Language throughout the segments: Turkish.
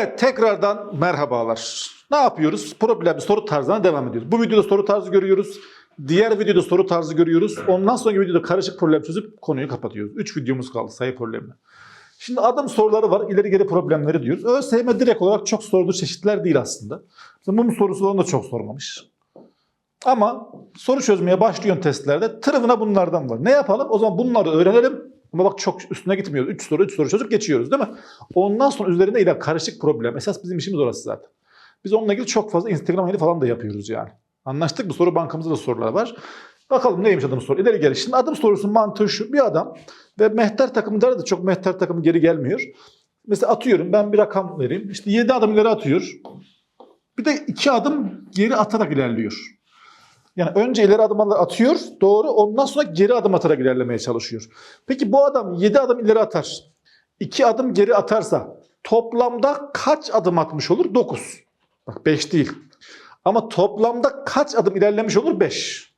Evet tekrardan merhabalar. Ne yapıyoruz? Problemli soru tarzına devam ediyoruz. Bu videoda soru tarzı görüyoruz. Diğer videoda soru tarzı görüyoruz. Ondan sonraki videoda karışık problem çözüp konuyu kapatıyoruz. 3 videomuz kaldı sayı problemli. Şimdi adım soruları var. ileri geri problemleri diyoruz. ÖSYM direkt olarak çok sorduğu çeşitler değil aslında. Mesela mum sorusu onu da çok sormamış. Ama soru çözmeye başlıyorsun testlerde. Tırıvına bunlardan var. Ne yapalım? O zaman bunları öğrenelim. Ama bak çok üstüne gitmiyoruz. 3 soru 3 soru çözüp geçiyoruz değil mi? Ondan sonra üzerinde iler karışık problem. Esas bizim işimiz orası zaten. Biz onunla ilgili çok fazla Instagram yayını falan da yapıyoruz yani. Anlaştık mı? Soru bankamızda da sorular var. Bakalım neymiş adım soru. İleri gel. Şimdi adım sorusunun mantığı şu. Bir adam ve mehter takımında da çok mehter takımı geri gelmiyor. Mesela atıyorum ben bir rakam vereyim. İşte 7 adım ileri atıyor. Bir de 2 adım geri atarak ilerliyor. Yani önce ileri adımlar atıyor, doğru. Ondan sonra geri adım atarak ilerlemeye çalışıyor. Peki bu adam 7 adım ileri atar. 2 adım geri atarsa toplamda kaç adım atmış olur? 9. Bak 5 değil. Ama toplamda kaç adım ilerlemiş olur? 5.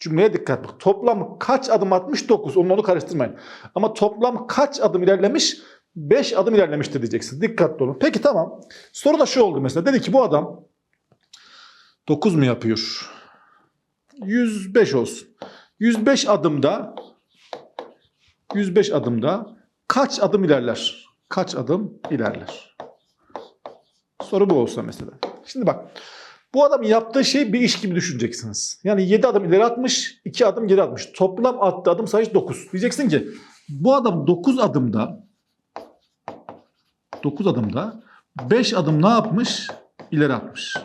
Cümleye dikkat bak. Toplam kaç adım atmış? 9. Onu onu karıştırmayın. Ama toplam kaç adım ilerlemiş? 5 adım ilerlemiştir diyeceksin. Dikkatli olun. Peki tamam. Soru da şu oldu mesela. Dedi ki bu adam 9 mu yapıyor? 105 olsun. 105 adımda 105 adımda kaç adım ilerler? Kaç adım ilerler? Soru bu olsa mesela. Şimdi bak. Bu adam yaptığı şey bir iş gibi düşüneceksiniz. Yani 7 adım ileri atmış, 2 adım geri atmış. Toplam attığı adım sayısı 9. Diyeceksin ki bu adam 9 adımda 9 adımda 5 adım ne yapmış? İleri atmış.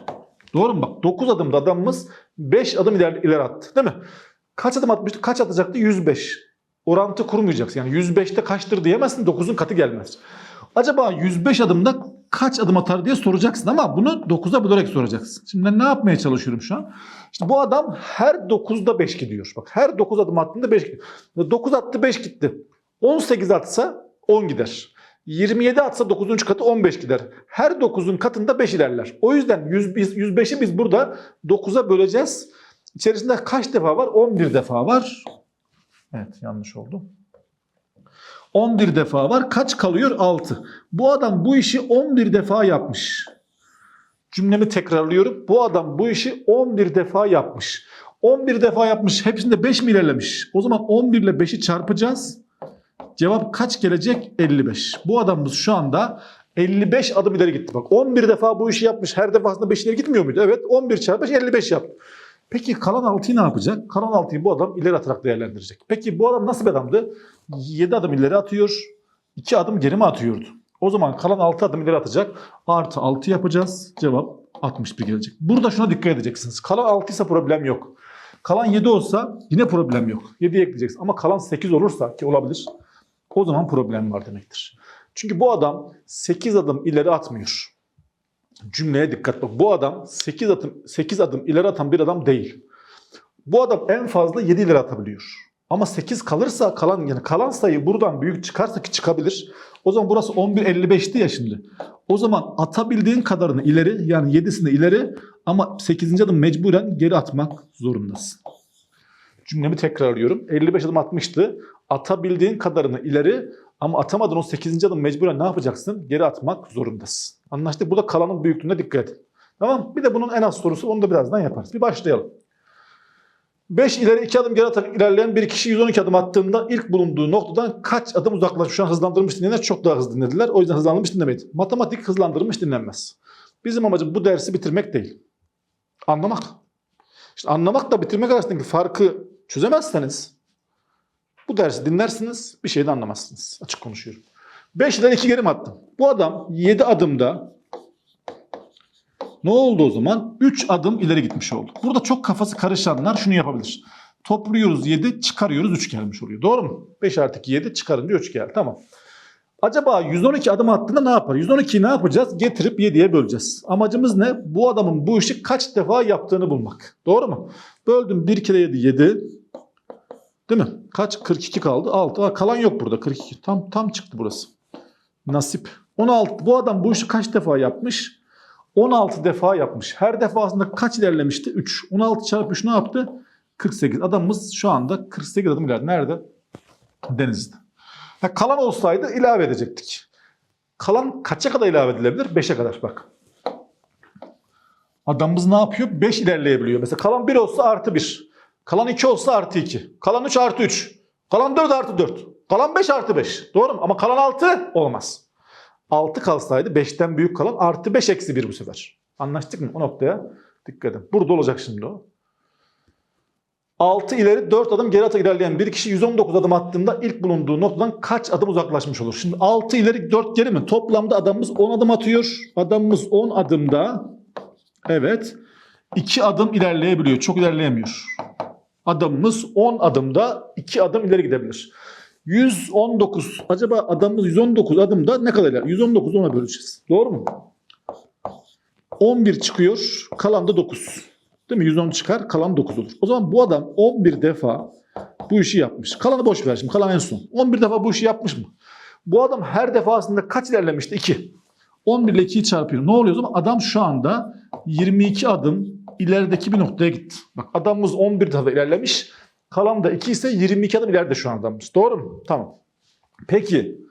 Doğru mu? Bak 9 adımda adamımız 5 adım ileri, ileri attı. Değil mi? Kaç adım atmıştı? Kaç atacaktı? 105. Orantı kurmayacaksın. Yani 105'te kaçtır diyemezsin. 9'un katı gelmez. Acaba 105 adımda kaç adım atar diye soracaksın ama bunu 9'a bölerek soracaksın. Şimdi ben ne yapmaya çalışıyorum şu an? İşte bu adam her 9'da 5 gidiyor. Bak her 9 adım attığında 5 gidiyor. 9 attı 5 gitti. 18 atsa 10 gider. 27 atsa 9. katı 15 gider. Her 9'un katında 5 ilerler. O yüzden 100, biz, 105'i biz burada 9'a böleceğiz. İçerisinde kaç defa var? 11 defa var. Evet yanlış oldu. 11 defa var. Kaç kalıyor? 6. Bu adam bu işi 11 defa yapmış. Cümlemi tekrarlıyorum. Bu adam bu işi 11 defa yapmış. 11 defa yapmış. Hepsinde 5 mi ilerlemiş? O zaman 11 ile 5'i çarpacağız. Cevap kaç gelecek? 55. Bu adamımız şu anda 55 adım ileri gitti. Bak 11 defa bu işi yapmış. Her defasında 5 ileri gitmiyor muydu? Evet 11 çarpı 5 55 yaptı. Peki kalan 6'yı ne yapacak? Kalan 6'yı bu adam ileri atarak değerlendirecek. Peki bu adam nasıl bir adamdı? 7 adım ileri atıyor. 2 adım geri mi atıyordu? O zaman kalan 6 adım ileri atacak. Artı 6 yapacağız. Cevap 61 gelecek. Burada şuna dikkat edeceksiniz. Kalan 6 ise problem yok. Kalan 7 olsa yine problem yok. 7'yi ekleyeceksin. Ama kalan 8 olursa ki olabilir. O zaman problem var demektir. Çünkü bu adam 8 adım ileri atmıyor. Cümleye dikkat bak. Bu adam 8 adım 8 adım ileri atan bir adam değil. Bu adam en fazla 7 ileri atabiliyor. Ama 8 kalırsa kalan yani kalan sayı buradan büyük çıkarsa ki çıkabilir. O zaman burası 11.55'ti ya şimdi. O zaman atabildiğin kadarını ileri yani 7'sini ileri ama 8. adım mecburen geri atmak zorundasın. Cümlemi tekrarlıyorum. 55 adım atmıştı. Atabildiğin kadarını ileri ama atamadın o 8. adım mecburen ne yapacaksın? Geri atmak zorundasın. Anlaştık. Burada kalanın büyüklüğüne dikkat edin. Tamam Bir de bunun en az sorusu onu da birazdan yaparız. Bir başlayalım. 5 ileri 2 adım geri atarak ilerleyen bir kişi 112 adım attığında ilk bulunduğu noktadan kaç adım uzaklaşmış? Şu an hızlandırılmış dinleyenler çok daha hızlı dinlediler. O yüzden hızlandırılmış dinlemeyin. Matematik hızlandırılmış dinlenmez. Bizim amacımız bu dersi bitirmek değil. Anlamak. İşte anlamakla bitirmek arasındaki farkı çözemezseniz bu dersi dinlersiniz bir şey de anlamazsınız. Açık konuşuyorum. 5 ileri 2 geri mi attım? Bu adam 7 adımda ne oldu o zaman? 3 adım ileri gitmiş oldu. Burada çok kafası karışanlar şunu yapabilir. Topluyoruz 7 çıkarıyoruz 3 gelmiş oluyor. Doğru mu? 5 artı 2 7 çıkarınca 3 geldi. Tamam. Acaba 112 adım attığında ne yapar? 112'yi ne yapacağız? Getirip 7'ye böleceğiz. Amacımız ne? Bu adamın bu işi kaç defa yaptığını bulmak. Doğru mu? Böldüm 1 kere 7 7. Değil mi? Kaç? 42 kaldı. 6. Aa, kalan yok burada. 42. Tam tam çıktı burası. Nasip. 16. Bu adam bu işi kaç defa yapmış? 16 defa yapmış. Her defasında kaç ilerlemişti? 3. 16 çarpı 3 ne yaptı? 48. Adamımız şu anda 48 adım ilerledi. Nerede? Denizde. Ha, kalan olsaydı ilave edecektik. Kalan kaça kadar ilave edilebilir? 5'e kadar bak. Adamımız ne yapıyor? 5 ilerleyebiliyor. Mesela kalan 1 olsa artı 1. Kalan 2 olsa artı 2. Kalan 3 artı 3. Kalan 4 artı 4. Kalan 5 artı 5. Doğru mu? Ama kalan 6 olmaz. 6 kalsaydı 5'ten büyük kalan artı 5 eksi 1 bu sefer. Anlaştık mı? O noktaya dikkat edin. Burada olacak şimdi o. 6 ileri 4 adım geri ata ilerleyen bir kişi 119 adım attığında ilk bulunduğu noktadan kaç adım uzaklaşmış olur? Şimdi 6 ileri 4 geri mi? Toplamda adamımız 10 adım atıyor. Adamımız 10 adımda evet 2 adım ilerleyebiliyor. Çok ilerleyemiyor. Adamımız 10 adımda 2 adım ileri gidebilir. 119 acaba adamımız 119 adımda ne kadar iler? 119 10'a böleceğiz. Doğru mu? 11 çıkıyor. Kalan da 9. Değil mi? 110 çıkar. Kalan 9 olur. O zaman bu adam 11 defa bu işi yapmış. Kalanı boş ver şimdi. Kalan en son. 11 defa bu işi yapmış mı? Bu adam her defasında kaç ilerlemişti? 2. 11 ile 2'yi çarpıyor. Ne oluyor o zaman? Adam şu anda 22 adım ilerideki bir noktaya gitti. Bak adamımız 11 defa ilerlemiş. Kalan da 2 ise 22 adım ileride şu an adamımız. Doğru mu? Tamam. Peki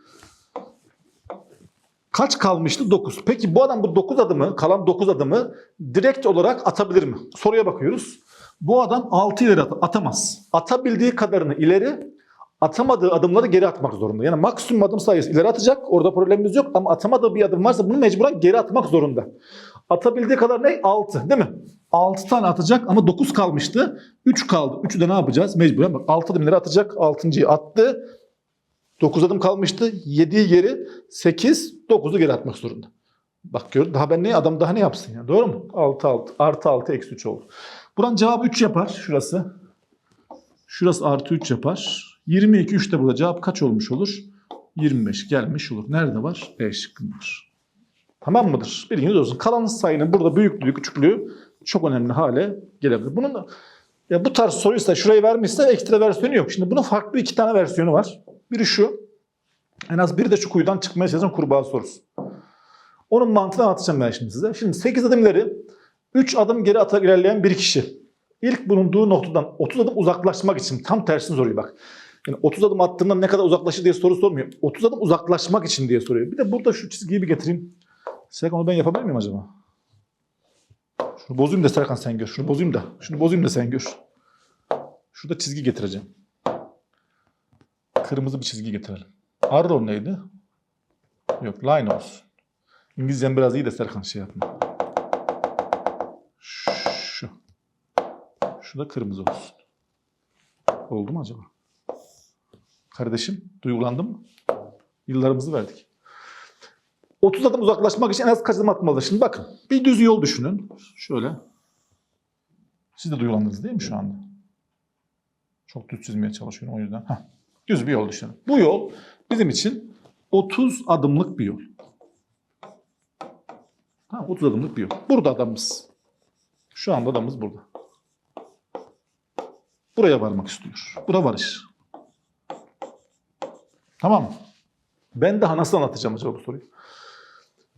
Kaç kalmıştı? 9. Peki bu adam bu 9 adımı, kalan 9 adımı direkt olarak atabilir mi? Soruya bakıyoruz. Bu adam 6 ileri at- atamaz. Atabildiği kadarını ileri, atamadığı adımları geri atmak zorunda. Yani maksimum adım sayısı ileri atacak. Orada problemimiz yok ama atamadığı bir adım varsa bunu mecburen geri atmak zorunda. Atabildiği kadar ne? 6 değil mi? 6 tane atacak ama 9 kalmıştı. 3 kaldı. 3'ü de ne yapacağız? Mecburen bak 6 adım ileri atacak. 6.yı attı. 9 adım kalmıştı. 7'yi geri 8, 9'u geri atmak zorunda. Bak gör daha ben ne adam daha ne yapsın ya doğru mu? 6 6 artı 6 eksi 3 oldu. Buranın cevabı 3 yapar şurası. Şurası artı 3 yapar. 22 3 de burada cevap kaç olmuş olur? 25 gelmiş olur. Nerede var? E şıkkında var. Tamam mıdır? Bilginiz olsun. Kalan sayının burada büyüklüğü, küçüklüğü çok önemli hale gelebilir. Bunun ya bu tarz soruysa şurayı vermişse ekstra versiyonu yok. Şimdi bunun farklı iki tane versiyonu var. Biri şu. En az biri de şu kuyudan çıkmaya çalışan kurbağa sorusu. Onun mantığını anlatacağım ben şimdi size. Şimdi 8 adım ileri, 3 adım geri atarak ilerleyen bir kişi. İlk bulunduğu noktadan 30 adım uzaklaşmak için tam tersini soruyor bak. Yani 30 adım attığında ne kadar uzaklaşır diye soru sormuyor. 30 adım uzaklaşmak için diye soruyor. Bir de burada şu çizgiyi bir getireyim. Serkan onu ben yapabilir miyim acaba? Şunu bozayım da Serkan sen gör. Şunu bozayım da. Şunu bozayım da sen gör. Şurada çizgi getireceğim. Kırmızı bir çizgi getirelim. Arrow neydi? Yok line olsun. İngilizcem biraz iyi de Serkan şey yapma. Şu. Şu da kırmızı olsun. Oldu mu acaba? Kardeşim duygulandın mı? Yıllarımızı verdik. 30 adım uzaklaşmak için en az kaç adım atmalı? Şimdi bakın bir düz yol düşünün. Şöyle. Siz de duygulandınız değil mi şu anda? Çok düz çizmeye çalışıyorum o yüzden. Heh. Düz bir yol düşünün. Bu yol bizim için 30 adımlık bir yol. Tamam 30 adımlık bir yol. Burada adamımız. Şu anda adamımız burada. Buraya varmak istiyor. Bura varış. Tamam mı? Ben daha nasıl anlatacağım acaba bu soruyu?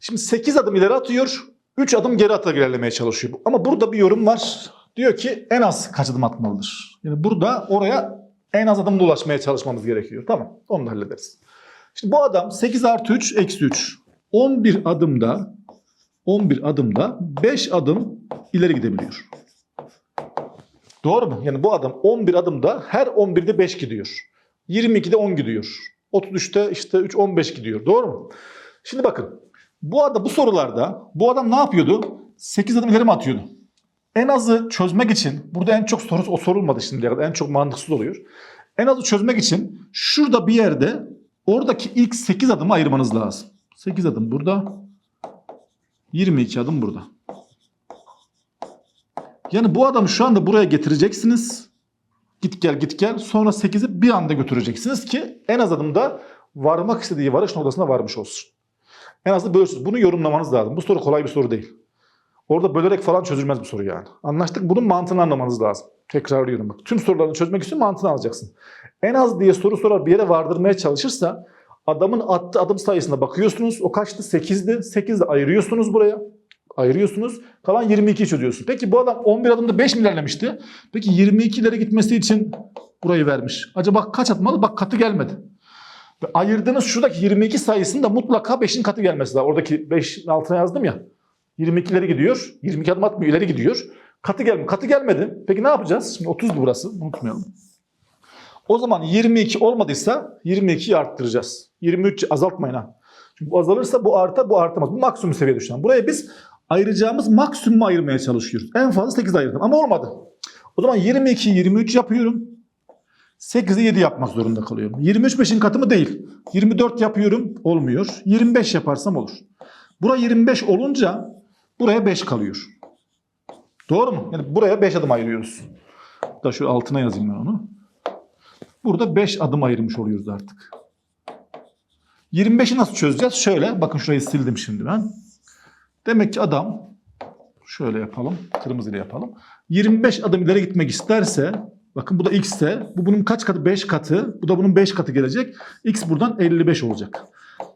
Şimdi 8 adım ileri atıyor. 3 adım geri atarak ilerlemeye çalışıyor. Ama burada bir yorum var. Diyor ki en az kaç adım atmalıdır? Yani burada oraya en az adımla ulaşmaya çalışmamız gerekiyor. Tamam onu da hallederiz. Şimdi bu adam 8 artı 3 eksi 3. 11 adımda 11 adımda 5 adım ileri gidebiliyor. Doğru mu? Yani bu adam 11 adımda her 11'de 5 gidiyor. 22'de 10 gidiyor. 33'te işte 3 15 gidiyor. Doğru mu? Şimdi bakın. Bu adam bu sorularda bu adam ne yapıyordu? 8 adım ileri mi atıyordu? En azı çözmek için burada en çok soru o sorulmadı şimdiye kadar. En çok mantıksız oluyor. En azı çözmek için şurada bir yerde oradaki ilk 8 adımı ayırmanız lazım. 8 adım burada. 22 adım burada. Yani bu adamı şu anda buraya getireceksiniz. Git gel git gel. Sonra 8'i bir anda götüreceksiniz ki en az adımda varmak istediği varış noktasına varmış olsun. En azından bölürsünüz. Bunu yorumlamanız lazım. Bu soru kolay bir soru değil. Orada bölerek falan çözülmez bu soru yani. Anlaştık. Bunun mantığını anlamanız lazım. Tekrarlıyorum bak. Tüm sorularını çözmek için mantığını alacaksın. En az diye soru sorar bir yere vardırmaya çalışırsa adamın attığı adım sayısına bakıyorsunuz. O kaçtı? 8'di. 8'de ayırıyorsunuz buraya. Ayırıyorsunuz. Kalan 22 çözüyorsun. Peki bu adam 11 adımda 5 mi ilerlemişti? Peki 22 ileri gitmesi için burayı vermiş. Acaba kaç atmalı? Bak katı gelmedi. Ayırdığınız şuradaki 22 sayısının da mutlaka 5'in katı gelmesi lazım. Oradaki 5'in altına yazdım ya. 22 ileri gidiyor. 22 adım atmıyor ileri gidiyor. Katı gelmedi. Katı gelmedi. Peki ne yapacağız? Şimdi 30'du burası. Unutmayalım. O zaman 22 olmadıysa 22'yi arttıracağız. 23 azaltmayın ha. Çünkü bu azalırsa bu artar, bu artamaz. Bu maksimum seviyede şu an. Buraya biz ayıracağımız maksimumu ayırmaya çalışıyoruz. En fazla 8 ayırdım ama olmadı. O zaman 22 23 yapıyorum. 8'i 7 yapmak zorunda kalıyorum. 23 5'in katı mı değil. 24 yapıyorum olmuyor. 25 yaparsam olur. Bura 25 olunca buraya 5 kalıyor. Doğru mu? Yani buraya 5 adım ayırıyoruz. Da şu altına yazayım ben onu. Burada 5 adım ayırmış oluyoruz artık. 25'i nasıl çözeceğiz? Şöyle, bakın şurayı sildim şimdi ben. Demek ki adam, şöyle yapalım, kırmızıyla yapalım. 25 adım ileri gitmek isterse, bakın bu da x ise, bu bunun kaç katı? 5 katı, bu da bunun 5 katı gelecek. x buradan 55 olacak.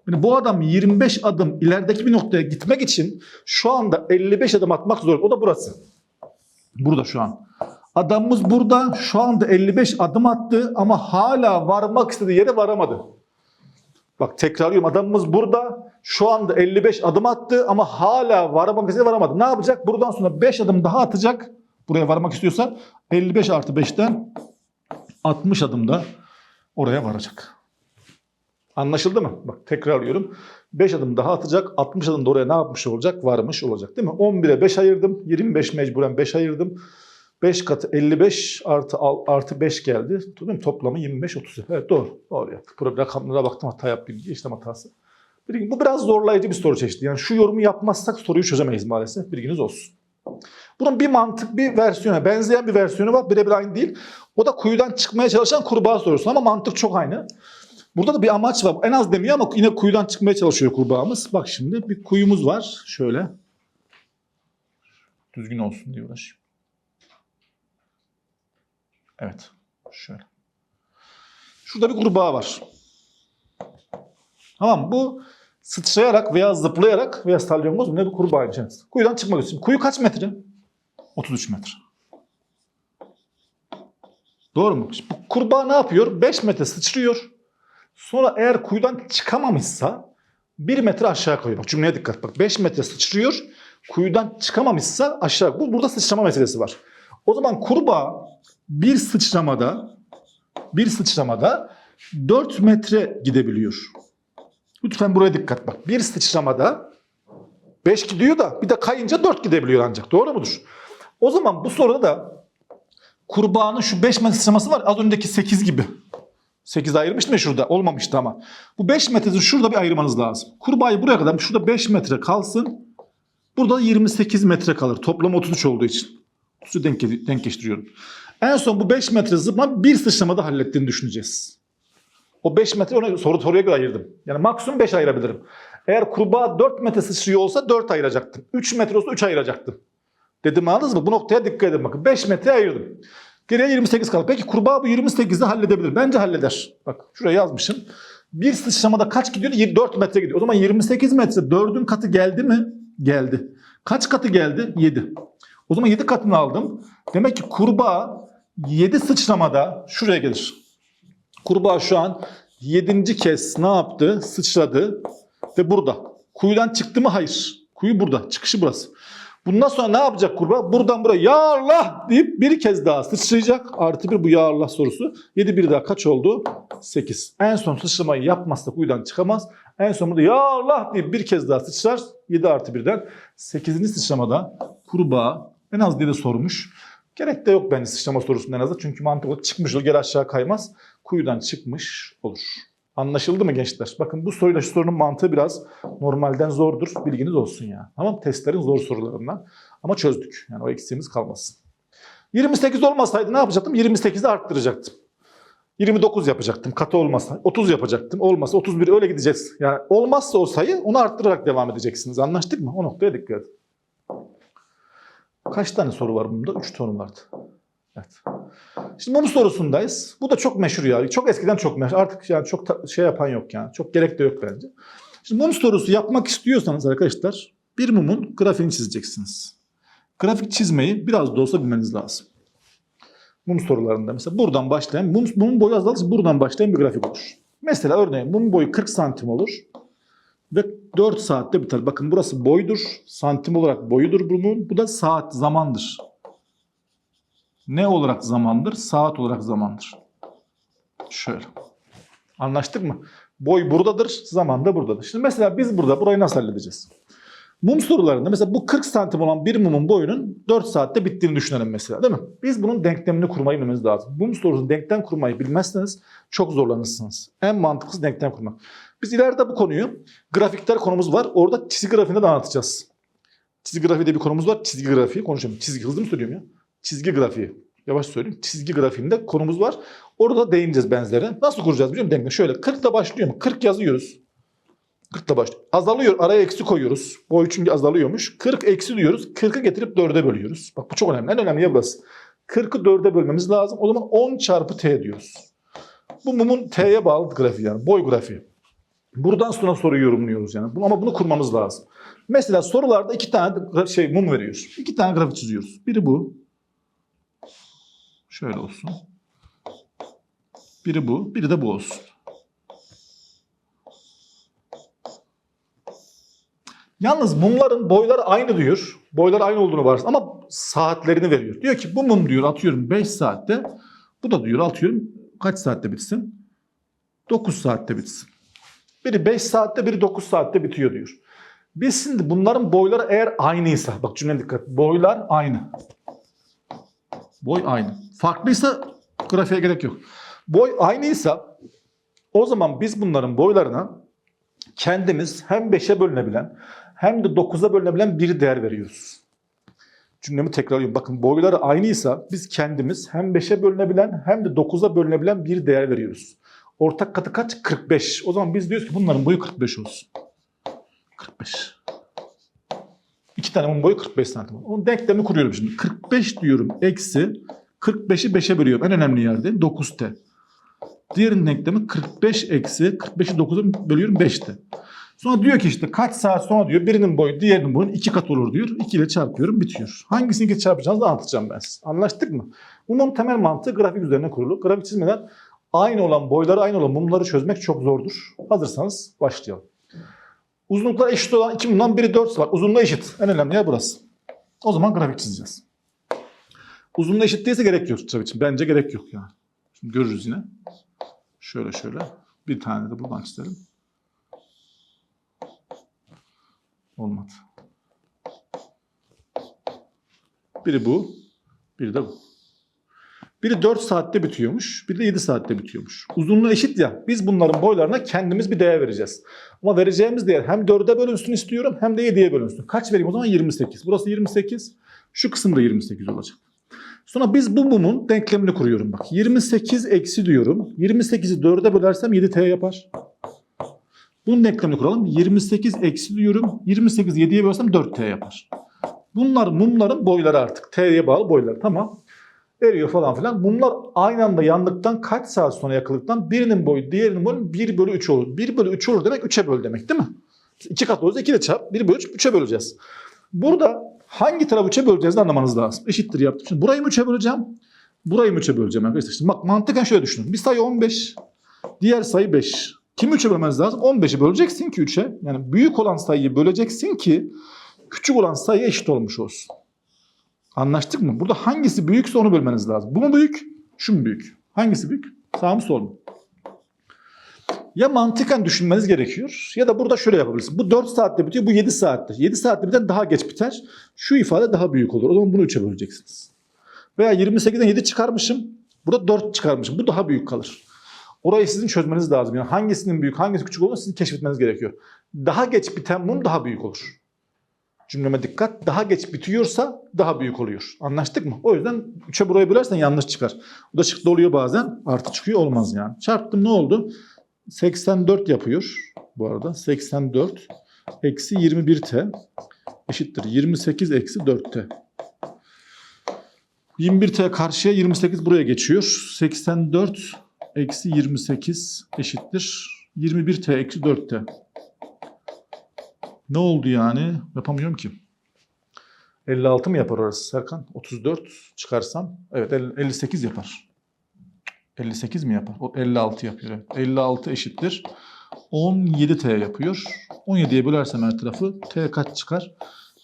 Yani bu adam 25 adım ilerideki bir noktaya gitmek için şu anda 55 adım atmak zorunda. O da burası. Burada şu an. Adamımız burada şu anda 55 adım attı ama hala varmak istediği yere varamadı. Bak tekrarlıyorum adamımız burada şu anda 55 adım attı ama hala varamamak istediği varamadı. Ne yapacak? Buradan sonra 5 adım daha atacak. Buraya varmak istiyorsa 55 artı 5'ten 60 adımda oraya varacak. Anlaşıldı mı? Bak tekrarlıyorum. 5 adım daha atacak. 60 adım da oraya ne yapmış olacak? Varmış olacak değil mi? 11'e 5 ayırdım. 25 mecburen 5 ayırdım. 5 katı 55 artı artı 5 geldi. Değil mi? Toplamı 25 30. Evet doğru. Doğru yaptık. Problem rakamlara baktım hata yaptım. İşlem hatası. Bu biraz zorlayıcı bir soru çeşidi. Yani şu yorumu yapmazsak soruyu çözemeyiz maalesef. Bilginiz olsun. Bunun bir mantık, bir versiyonu, benzeyen bir versiyonu var. Birebir aynı değil. O da kuyudan çıkmaya çalışan kurbağa sorusu ama mantık çok aynı. Burada da bir amaç var. En az demiyor ama yine kuyudan çıkmaya çalışıyor kurbağamız. Bak şimdi bir kuyumuz var. Şöyle. Düzgün olsun diye uğraşıyorum. Evet. Şöyle. Şurada bir kurbağa var. Tamam bu sıçrayarak veya zıplayarak veya salyangoz ne bir kurbağa içerisinde. Kuyudan çıkmak için. Kuyu kaç metre? 33 metre. Doğru mu? Şimdi bu kurbağa ne yapıyor? 5 metre sıçrıyor. Sonra eğer kuyudan çıkamamışsa 1 metre aşağı kayıyor. Bak cümleye dikkat. Bak 5 metre sıçrıyor. Kuyudan çıkamamışsa aşağı. Bu burada sıçrama meselesi var. O zaman kurbağa bir sıçramada bir sıçramada 4 metre gidebiliyor. Lütfen buraya dikkat bak. Bir sıçramada 5 gidiyor da bir de kayınca 4 gidebiliyor ancak. Doğru mudur? O zaman bu soruda da kurbağanın şu 5 metre sıçraması var. Az önceki 8 gibi. 8 ayırmıştım ya şurada. Olmamıştı ama. Bu 5 metresi şurada bir ayırmanız lazım. Kurbağayı buraya kadar şurada 5 metre kalsın. Burada 28 metre kalır. Toplam 33 olduğu için. 30'u denk, denk geçtiriyorum. En son bu 5 metre zıplama bir sıçramada hallettiğini düşüneceğiz. O 5 metre onu soru soruya göre ayırdım. Yani maksimum 5 ayırabilirim. Eğer kurbağa 4 metre sıçrıyor olsa 4 ayıracaktım. 3 metre olsa 3 ayıracaktım. Dedim anladınız mı? Bu noktaya dikkat edin bakın. 5 metre ayırdım. Geriye 28 kaldı. Peki kurbağa bu 28'i halledebilir. Bence halleder. Bak şuraya yazmışım. Bir sıçramada kaç gidiyor? 4 metre gidiyor. O zaman 28 metre 4'ün katı geldi mi? Geldi. Kaç katı geldi? 7. O zaman 7 katını aldım. Demek ki kurbağa 7 sıçramada şuraya gelir. Kurbağa şu an 7. kez ne yaptı? Sıçradı ve burada. Kuyudan çıktı mı? Hayır. Kuyu burada. Çıkışı burası. Bundan sonra ne yapacak kurbağa? Buradan buraya ya Allah deyip bir kez daha sıçrayacak. Artı bir bu ya Allah sorusu. 7 bir daha kaç oldu? 8. En son sıçramayı yapmazsa kuyudan çıkamaz. En son burada ya Allah deyip bir kez daha sıçrar. 7 artı 1'den 8. sıçramada kurbağa en az diye de sormuş. Gerek de yok bence sıçrama sorusunun en azı. Çünkü mantık olarak çıkmış olur geri aşağı kaymaz. Kuyudan çıkmış olur. Anlaşıldı mı gençler? Bakın bu soruyla şu sorunun mantığı biraz normalden zordur. Bilginiz olsun ya. Tamam Testlerin zor sorularından. Ama çözdük. Yani o eksiğimiz kalmasın. 28 olmasaydı ne yapacaktım? 28'i arttıracaktım. 29 yapacaktım katı olmasa. 30 yapacaktım. Olmasa 31 öyle gideceğiz. Yani olmazsa o sayı onu arttırarak devam edeceksiniz. Anlaştık mı? O noktaya dikkat edin. Kaç tane soru var bunda? 3 soru vardı. Evet. Şimdi mum sorusundayız. Bu da çok meşhur ya. Çok eskiden çok meşhur. Artık yani çok şey yapan yok yani. Çok gerek de yok bence. Şimdi mum sorusu yapmak istiyorsanız arkadaşlar bir mumun grafiğini çizeceksiniz. Grafik çizmeyi biraz da olsa bilmeniz lazım. Mum sorularında mesela buradan başlayan, mum, mumun boyu azalırsa buradan başlayan bir grafik olur. Mesela örneğin bunun boyu 40 santim olur. Ve 4 saatte biter. Bakın burası boydur. Santim olarak boyudur bunun. Bu da saat, zamandır. Ne olarak zamandır? Saat olarak zamandır. Şöyle. Anlaştık mı? Boy buradadır, zaman da buradadır. Şimdi mesela biz burada burayı nasıl halledeceğiz? Mum sorularında mesela bu 40 santim olan bir mumun boyunun 4 saatte bittiğini düşünelim mesela değil mi? Biz bunun denklemini kurmayı bilmemiz lazım. Mum sorusunun denklem kurmayı bilmezseniz çok zorlanırsınız. En mantıklısı denklem kurmak. Biz ileride bu konuyu grafikler konumuz var. Orada çizgi grafiğinde de anlatacağız. Çizgi grafiği de bir konumuz var. Çizgi grafiği konuşalım. Çizgi hızlı mı söylüyorum ya? Çizgi grafiği. Yavaş söyleyeyim. Çizgi grafiğinde konumuz var. Orada değineceğiz benzerine. Nasıl kuracağız biliyor musun? Şöyle 40 ile başlıyor mu? 40 yazıyoruz. 40 ile başlıyor. Azalıyor. Araya eksi koyuyoruz. Boy çünkü azalıyormuş. 40 eksi diyoruz. 40'ı getirip 4'e bölüyoruz. Bak bu çok önemli. En önemli yer burası. 40'ı 4'e bölmemiz lazım. O zaman 10 çarpı t diyoruz. Bu mumun t'ye bağlı grafiği yani. Boy grafiği. Buradan sonra soruyu yorumluyoruz yani. Ama bunu kurmamız lazım. Mesela sorularda iki tane şey mum veriyoruz. İki tane grafik çiziyoruz. Biri bu. Şöyle olsun. Biri bu, biri de bu olsun. Yalnız mumların boyları aynı diyor. Boyları aynı olduğunu varsın ama saatlerini veriyor. Diyor ki bu mum diyor atıyorum 5 saatte. Bu da diyor atıyorum kaç saatte bitsin? 9 saatte bitsin. Biri 5 saatte biri 9 saatte bitiyor diyor. Biz şimdi bunların boyları eğer aynıysa bak cümle dikkat. Boylar aynı. Boy aynı. Farklıysa grafiğe gerek yok. Boy aynıysa o zaman biz bunların boylarına kendimiz hem 5'e bölünebilen hem de 9'a bölünebilen bir değer veriyoruz. Cümlemi tekrarlıyorum. Bakın boyları aynıysa biz kendimiz hem 5'e bölünebilen hem de 9'a bölünebilen bir değer veriyoruz. Ortak katı kaç? 45. O zaman biz diyoruz ki bunların boyu 45 olsun. 45. İki tane boyu 45 santim. Onun denklemi kuruyorum şimdi. 45 diyorum eksi 45'i 5'e bölüyorum. En önemli yerde 9t. Diğerinin denklemi 45 eksi 45'i 9'a bölüyorum 5'te. Sonra diyor ki işte kaç saat sonra diyor birinin boyu diğerinin boyunun iki kat olur diyor. 2 ile çarpıyorum bitiyor. Hangisini iki çarpacağınızı anlatacağım ben size. Anlaştık mı? Bunun temel mantığı grafik üzerine kurulu. Grafik çizmeden aynı olan boyları aynı olan mumları çözmek çok zordur. Hazırsanız başlayalım. Uzunluklar eşit olan iki mumdan biri 4 var. Uzunluğu eşit. En önemli yer burası. O zaman grafik çizeceğiz. Uzunluğu eşit değilse gerek yok tabii için. Bence gerek yok yani. Şimdi görürüz yine. Şöyle şöyle. Bir tane de buradan çizelim. Olmadı. Biri bu. Biri de bu. Biri 4 saatte bitiyormuş. Biri de 7 saatte bitiyormuş. Uzunluğu eşit ya. Biz bunların boylarına kendimiz bir değer vereceğiz. Ama vereceğimiz değer hem 4'e bölünsün istiyorum hem de 7'ye bölünsün. Kaç vereyim o zaman? 28. Burası 28. Şu kısım da 28 olacak. Sonra biz bu mumun denklemini kuruyorum bak. 28 eksi diyorum. 28'i 4'e bölersem 7t yapar. Bunun denklemini kuralım. 28 eksi diyorum. 28 7'ye bölersem 4t yapar. Bunlar mumların boyları artık. T'ye bağlı boyları. Tamam. Eriyor falan filan. Bunlar aynı anda yandıktan kaç saat sonra yakıldıktan birinin boyu diğerinin boyu 1 bölü 3 olur. 1 bölü 3 olur demek 3'e böl demek değil mi? 2 kat olursa 2 ile çarp. 1 bölü 3 3'e böleceğiz. Burada hangi tarafı 3'e böleceğizi anlamanız lazım. Eşittir yaptım. Şimdi burayı mı 3'e böleceğim? Burayı mı 3'e böleceğim arkadaşlar? Şimdi bak mantıken şöyle düşünün. Bir sayı 15, diğer sayı 5. Kimi 3'e bölmeniz lazım? 15'i böleceksin ki 3'e. Yani büyük olan sayıyı böleceksin ki küçük olan sayı eşit olmuş olsun. Anlaştık mı? Burada hangisi büyükse onu bölmeniz lazım. Bu mu büyük? Şu mu büyük? Hangisi büyük? Sağ mı sol mu? Ya mantıken düşünmeniz gerekiyor ya da burada şöyle yapabilirsiniz. Bu 4 saatte bitiyor, bu 7 saatte. 7 saatte biten daha geç biter. Şu ifade daha büyük olur. O zaman bunu 3'e böleceksiniz. Veya 28'den 7 çıkarmışım. Burada 4 çıkarmışım. Bu daha büyük kalır. Orayı sizin çözmeniz lazım. Yani hangisinin büyük, hangisi küçük olduğunu sizin keşfetmeniz gerekiyor. Daha geç biten mum daha büyük olur. Cümleme dikkat. Daha geç bitiyorsa daha büyük oluyor. Anlaştık mı? O yüzden 3'e burayı bölersen yanlış çıkar. Bu da çıktı oluyor bazen. Artı çıkıyor olmaz yani. Çarptım ne oldu? 84 yapıyor bu arada. 84 eksi 21t eşittir. 28 eksi 4t. 21t karşıya 28 buraya geçiyor. 84 eksi 28 eşittir. 21t eksi 4t. Ne oldu yani? Yapamıyorum ki. 56 mı yapar orası Serkan? 34 çıkarsam. Evet 58 yapar. 58 mi yapar? O 56 yapıyor. Evet. 56 eşittir. 17t yapıyor. 17'ye bölersem her tarafı t kaç çıkar?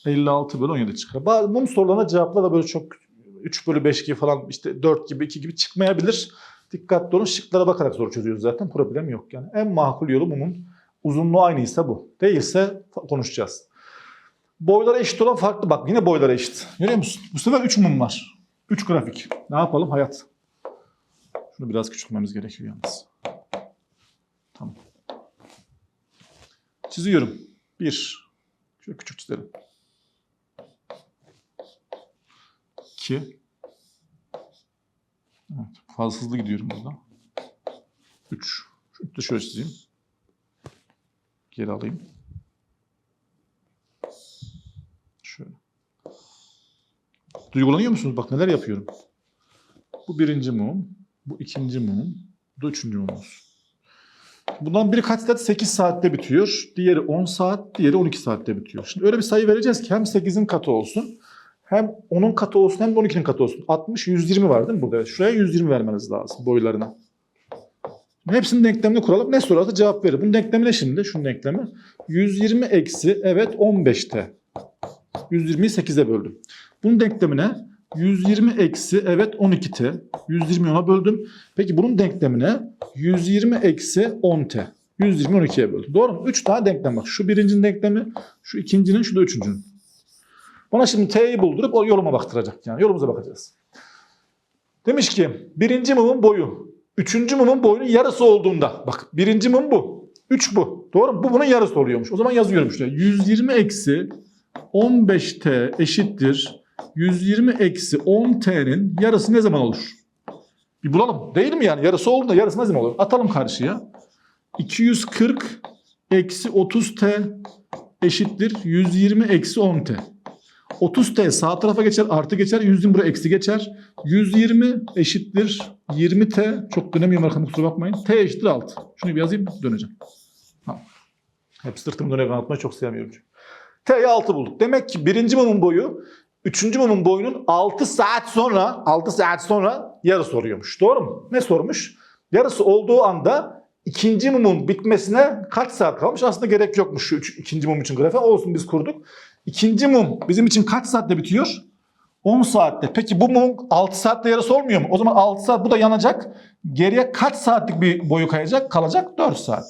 56 bölü 17 çıkar. Bazı mum sorularına cevaplar da böyle çok 3 bölü 5 gibi falan işte 4 gibi 2 gibi çıkmayabilir. Dikkatli olun şıklara bakarak soru çözüyoruz zaten. Problem yok yani. En makul yolu mumun uzunluğu aynıysa bu. Değilse konuşacağız. Boylara eşit olan farklı. Bak yine boylara eşit. Görüyor musun? Bu sefer 3 mum var. 3 grafik. Ne yapalım? Hayat. Şunu biraz küçültmemiz gerekiyor yalnız. Tamam. Çiziyorum. 1. Şöyle küçük çizelim. 2. Evet, fazla hızlı gidiyorum burada. 3. Şunu da şöyle çizeyim. Geri alayım. Şöyle. Duygulanıyor musunuz? Bak neler yapıyorum. Bu birinci mum. Bu ikinci mum. Bu da üçüncü mumumuz. Bundan biri kaç saat? 8 saatte bitiyor. Diğeri 10 saat, diğeri 12 saatte bitiyor. Şimdi öyle bir sayı vereceğiz ki hem 8'in katı olsun, hem 10'un katı olsun, hem de 12'nin katı olsun. 60, 120 var değil mi burada? Şuraya 120 vermeniz lazım boylarına. Hepsinin denklemini kuralım. Ne sorarsa cevap verir. Bunun denklemi ne şimdi? Şunun denklemi. 120 eksi evet 15t. 120'yi 8'e böldüm. Bunun denklemine 120 eksi evet 12t. 120 ona böldüm. Peki bunun denklemine 120 eksi 10t. 120 12'ye böldüm. Doğru mu? 3 tane denklem bak. Şu birincinin denklemi, şu ikincinin, şu da üçüncünün. Bana şimdi t'yi buldurup o yoluma baktıracak. Yani yolumuza bakacağız. Demiş ki birinci mumun boyu Üçüncü mumun boyunun yarısı olduğunda. Bak birinci mum bu. Üç bu. Doğru mu? Bu bunun yarısı oluyormuş. O zaman yazıyorum işte. 120 eksi 15t eşittir. 120 eksi 10t'nin yarısı ne zaman olur? Bir bulalım. Değil mi yani? Yarısı olduğunda yarısı ne zaman olur? Atalım karşıya. 240 eksi 30t eşittir. 120 eksi 10t. 30t sağ tarafa geçer, artı geçer, 120 buraya eksi geçer. 120 eşittir 20t. Çok dönemiyorum arkamda kusura bakmayın. t eşittir 6. Şunu bir yazayım döneceğim. Tamam. Hep sırtımı dönerek anlatmayı çok sevmiyorum çünkü. t'ye 6 bulduk. Demek ki birinci mumun boyu Üçüncü mumun boyunun 6 saat sonra 6 saat sonra yarı soruyormuş. Doğru mu? Ne sormuş? Yarısı olduğu anda ikinci mumun bitmesine kaç saat kalmış? Aslında gerek yokmuş şu üç, ikinci mum için grafiğe. Olsun biz kurduk. İkinci mum bizim için kaç saatte bitiyor? 10 saatte. Peki bu mum 6 saatte yarısı olmuyor mu? O zaman 6 saat bu da yanacak. Geriye kaç saatlik bir boyu kayacak? Kalacak 4 saat.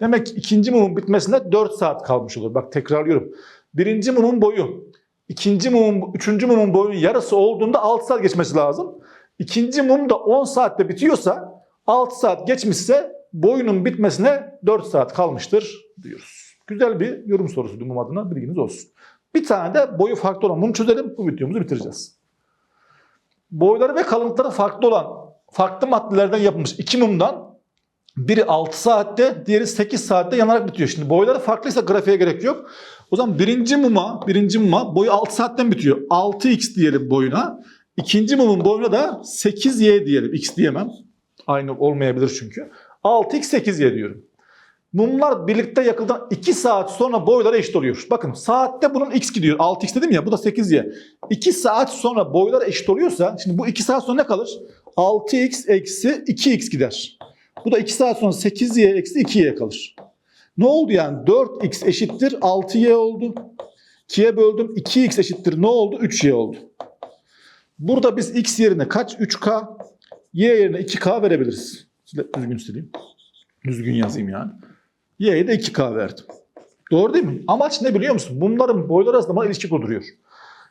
Demek ki ikinci mumun bitmesine 4 saat kalmış olur. Bak tekrarlıyorum. Birinci mumun boyu, ikinci mumun, üçüncü mumun boyunun yarısı olduğunda 6 saat geçmesi lazım. İkinci mum da 10 saatte bitiyorsa 6 saat geçmişse boyunun bitmesine 4 saat kalmıştır diyoruz. Güzel bir yorum sorusu mum adına bilginiz olsun. Bir tane de boyu farklı olan mum çözelim. Bu videomuzu bitireceğiz. Boyları ve kalınlıkları farklı olan farklı maddelerden yapılmış iki mumdan biri 6 saatte, diğeri 8 saatte yanarak bitiyor. Şimdi boyları farklıysa grafiğe gerek yok. O zaman birinci muma, birinci muma boyu 6 saatten bitiyor. 6x diyelim boyuna. İkinci mumun boyuna da 8y diyelim. X diyemem. Aynı olmayabilir çünkü. 6x 8y diyorum. Mumlar birlikte yakıldan 2 saat sonra boyları eşit oluyor. Bakın saatte bunun x gidiyor. 6x dedim ya bu da 8y. 2 saat sonra boylar eşit oluyorsa şimdi bu 2 saat sonra ne kalır? 6x eksi 2x gider. Bu da 2 saat sonra 8y eksi 2y kalır. Ne oldu yani? 4x eşittir 6y oldu. 2'ye böldüm. 2x eşittir ne oldu? 3y oldu. Burada biz x yerine kaç? 3k. Y yerine 2k verebiliriz. Düzgün sileyim. Düzgün yazayım yani. Y'ye de 2K verdim. Doğru değil mi? Amaç ne biliyor musun? Bunların boyları arasında bana ilişki kurduruyor.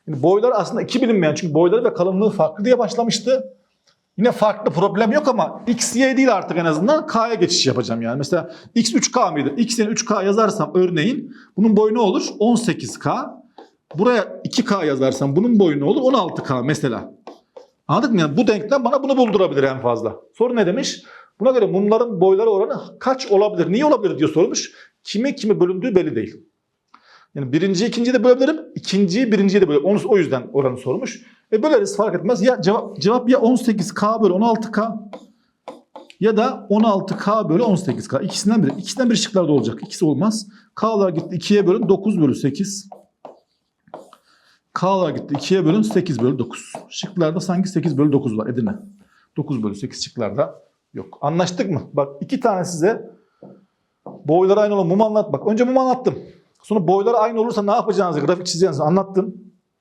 Yani boylar aslında iki bilinmeyen çünkü boyları ve kalınlığı farklı diye başlamıştı. Yine farklı problem yok ama X, Y değil artık en azından K'ya geçiş yapacağım yani. Mesela X 3K mıydı? X yerine 3K yazarsam örneğin bunun boyu ne olur? 18K. Buraya 2K yazarsam bunun boyu ne olur? 16K mesela. Anladık mı? Yani bu denklem bana bunu buldurabilir en fazla. Soru ne demiş? Buna göre mumların boyları oranı kaç olabilir? Niye olabilir diyor sormuş. Kime kime bölündüğü belli değil. Yani birinciyi ikinciyi de bölebilirim. ikinciyi birinciyi de bölebilirim. Onu, o yüzden oranı sormuş. E böleriz fark etmez. Ya cevap, cevap ya 18K bölü 16K ya da 16K bölü 18K. İkisinden biri. İkisinden biri şıklarda olacak. İkisi olmaz. K'lar gitti 2'ye bölün 9 bölü 8. K'lar gitti 2'ye bölün 8 bölü 9. Şıklarda sanki 8 bölü 9 var Edirne. 9 bölü 8 şıklarda Yok. Anlaştık mı? Bak iki tane size boyları aynı olan mumu anlat. Bak önce mumu anlattım. Sonra boyları aynı olursa ne yapacağınızı, grafik çizeceğinizi anlattım.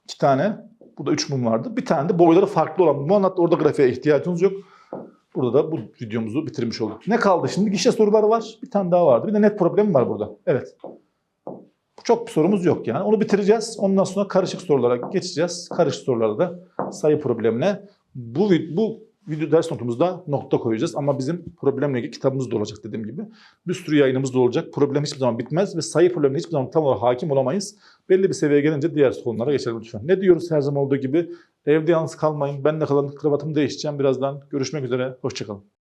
İki tane. Burada üç mum vardı. Bir tane de boyları farklı olan mumu anlattı. Orada grafiğe ihtiyacınız yok. Burada da bu videomuzu bitirmiş olduk. Ne kaldı şimdi? Gişe soruları var. Bir tane daha vardı. Bir de net problemi var burada. Evet. Çok bir sorumuz yok yani. Onu bitireceğiz. Ondan sonra karışık sorulara geçeceğiz. Karışık sorularda da sayı problemine bu, bu video ders notumuzda nokta koyacağız. Ama bizim problemle ilgili kitabımız da olacak dediğim gibi. Bir sürü yayınımız da olacak. Problem hiçbir zaman bitmez ve sayı problemine hiçbir zaman tam olarak hakim olamayız. Belli bir seviyeye gelince diğer konulara geçelim lütfen. Ne diyoruz her zaman olduğu gibi? Evde yalnız kalmayın. Ben de kalın kravatımı değişeceğim birazdan. Görüşmek üzere. Hoşçakalın.